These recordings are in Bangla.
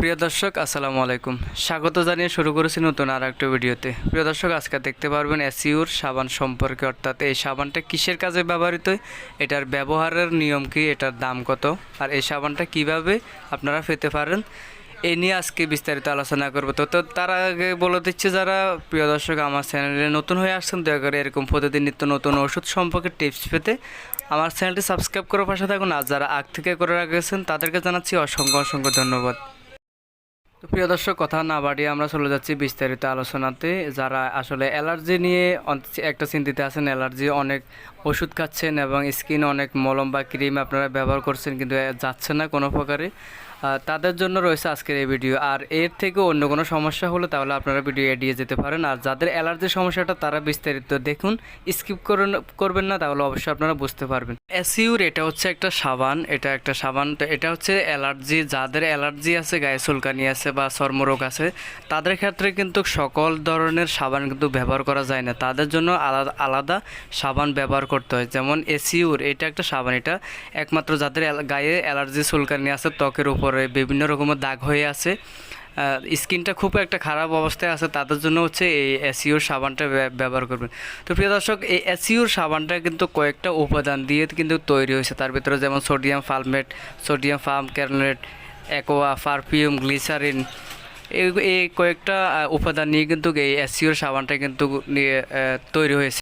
প্রিয় দর্শক, আসসালামু আলাইকুম। স্বাগত জানিয়ে শুরু করেছি নতুন আর একটা ভিডিওতে। প্রিয় দর্শক, আজকে দেখতে পারবেন এসিউর সাবান সম্পর্কে, অর্থাৎ এই সাবানটা কিসের কাজে ব্যবহৃত, এটার ব্যবহারের নিয়ম কি, এটার দাম কত, আর এই সাবানটা কীভাবে আপনারা পেতে পারেন এই নিয়ে আজকে বিস্তারিত আলোচনা করব। তো তো তার আগে বলে দিচ্ছে, যারা প্রিয় দর্শক, আমার চ্যানেলে নতুন হয়ে আসছেন, দয়া করে এরকম প্রতিদিন নিত্য নতুন ওষুধ সম্পর্কে টিপস পেতে আমার চ্যানেলটি সাবস্ক্রাইব করে পাশে থাকুন, আর যারা আগ থেকে করে রাখেছেন তাদেরকে জানাচ্ছি অসংখ্য অসংখ্য ধন্যবাদ। প্রিয় দর্শক, কথা না বাড়িয়ে আমরা চলে যাচ্ছি বিস্তারিত আলোচনাতে। যারা আসলে অ্যালার্জি নিয়ে একটা চিন্তিত আছেন, অ্যালার্জি অনেক ওষুধ খাচ্ছেন এবং স্কিন অনেক মলম বা ক্রিম আপনারা ব্যবহার করছেন কিন্তু যাচ্ছে না কোনো প্রকারে। তাদের জন্য রয়েছে আজকের এই ভিডিও। আর এর থেকে অন্য কোনো সমস্যা হলে তাহলে আপনারা ভিডিও এড়িয়ে যেতে পারেন। আর যাদের অ্যালার্জির সমস্যাটা তারা বিস্তারিত দেখুন। স্কিপ করবেন না, তাহলে অবশ্যই আপনারা বুঝতে পারবেন। অ্যাসিউর, এটা হচ্ছে একটা সাবান। এটা একটা সাবান, তো এটা হচ্ছে অ্যালার্জি। যাদের অ্যালার্জি আছে গায়ে চুলকানি আছে বা চর্মরোগ আছে, তাদের ক্ষেত্রে কিন্তু সকল ধরনের সাবান কিন্তু ব্যবহার করা যায় না। তাদের জন্য আলাদা আলাদা সাবান ব্যবহার করতে হয়। যেমন এসিউর, এটা একটা সাবান, এটা একমাত্র যাদের গায়ে অ্যালার্জি, চুলকানি আছে, ত্বকের উপরে বিভিন্ন রকমের দাগ হয়ে আছে। স্কিনটা খুব একটা খারাপ অবস্থায় আছে, তাদের জন্য হচ্ছে এই এসিওর সাবানটা ব্যবহার করবেন। তো প্রিয় দর্শক, এই এসিওর সাবানটা কিন্তু কয়েকটা উপাদান দিয়ে কিন্তু তৈরি হয়েছে। তার ভিতরে যেমন sodium ফালমেট, sodium farm ক্যারনেট, aqua, perfume, glycerine, এই এই কয়েকটা উপাদান নিয়ে কিন্তু এই এসিওর সাবানটা কিন্তু নিয়ে তৈরি হয়েছে।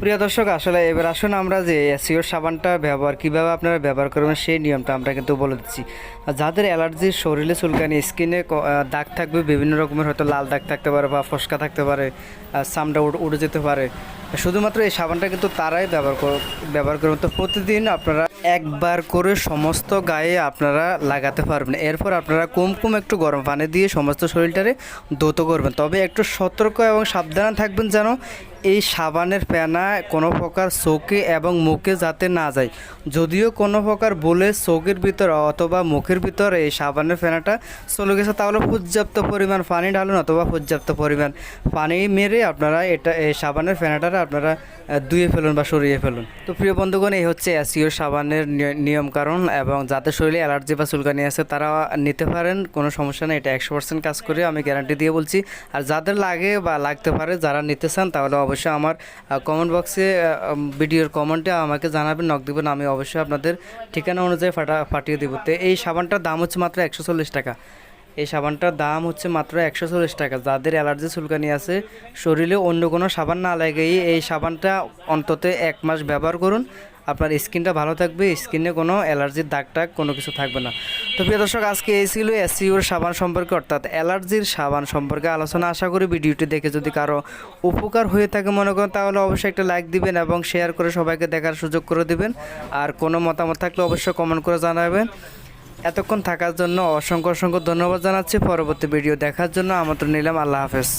প্রিয় দর্শক, আসলে এবার আসুন আমরা যে এসিওর সাবানটা ব্যবহার, কীভাবে আপনারা ব্যবহার করবেন সেই নিয়মটা আমরা কিন্তু বলে দিচ্ছি। যাদের অ্যালার্জি, শরীরে চুলকানি, স্কিনে দাগ থাকবে, বিভিন্ন রকমের হয়তো লাল দাগ থাকতে পারে বা ফসকা থাকতে পারে সামটা উড়ে যেতে পারে শুধুমাত্র এই সাবানটা কিন্তু তারাই ব্যবহার ব্যবহার করবেন তো প্রতিদিন আপনারা একবার করে সমস্ত গায়ে আপনারা লাগাতে পারবেন। এরপর আপনারা কুম কুম একটু গরম পানি দিয়ে সমস্ত শরীরটারে ধৌত করবেন। তবে একটু সতর্ক এবং সাবধানে থাকবেন যেন এই সাবানের ফেনা কোনো প্রকার চোখে এবং মুখে যাতে না যায়। যদিও কোনো প্রকার বলে চোখের ভিতর অথবা মুখের ভিতর এই সাবানের ফেনাটা চলে গেছে, তাহলে পর্যাপ্ত পরিমাণ পানি ঢালুন অথবা পর্যাপ্ত পরিমাণ পানি মেরে আপনারা এটা, এই সাবানের ফেনাটা আপনারা আহ, ধুয়ে ফেলুন বা সরিয়ে ফেলুন। তো প্রিয় বন্ধুগণ এই হচ্ছে এসিও সাবানের নিয়- নিয়ম কারণ এবং যাদের শরীরে অ্যালার্জি বা চুলকানি আছে তারা নিতে পারেন কোনো সমস্যা নেই এটা একশো পার্সেন্ট কাজ করে আমি গ্যারান্টি দিয়ে বলছি। আর যাদের লাগে বা লাগতে পারে যারা নিতে চান তাহলে অবশ্যই আমার কমেন্ট বক্সে ভিডিওর কমেন্টে আমাকে জানাবেন নক দিবেন আমি অবশ্যই আপনাদের ঠিকানা অনুযায়ী ফাটা ফাটিয়ে দেবো। তো এই সাবানটার দাম হচ্ছে মাত্র একশো চল্লিশ টাকা। এই সাবানটার দাম হচ্ছে মাত্র একশো চল্লিশ টাকা। যাদের অ্যালার্জি চুলকানি আছে, শরীরে অন্য কোনো সাবান না লাগেই এই সাবানটা অন্তত এক মাস ব্যবহার করুন। আপনার স্কিনটা ভালো থাকবে, স্কিনে কোনো অ্যালার্জির দাগ টাগ কোনো কিছু থাকবে না। তো প্রিয় দর্শক, আজকে এই ছিল এসিউর সাবান সম্পর্কে, অর্থাৎ অ্যালার্জির সাবান সম্পর্কে আলোচনা। আশা করি ভিডিওটি দেখে যদি কারও উপকার হয়ে থাকে মনে করেন, তাহলে অবশ্যই একটা লাইক দিবেন এবং শেয়ার করে সবাইকে দেখার সুযোগ করে দিবেন। আর কোনো মতামত থাকলে অবশ্যই কমেন্ট করে জানাবেন। এতক্ষণ থাকার জন্য অসংখ্য অসংখ্য ধন্যবাদ জানাচ্ছি। পরবর্তী ভিডিও দেখার জন্য আমন্ত্রণ নিলাম। আল্লাহ হাফেজ।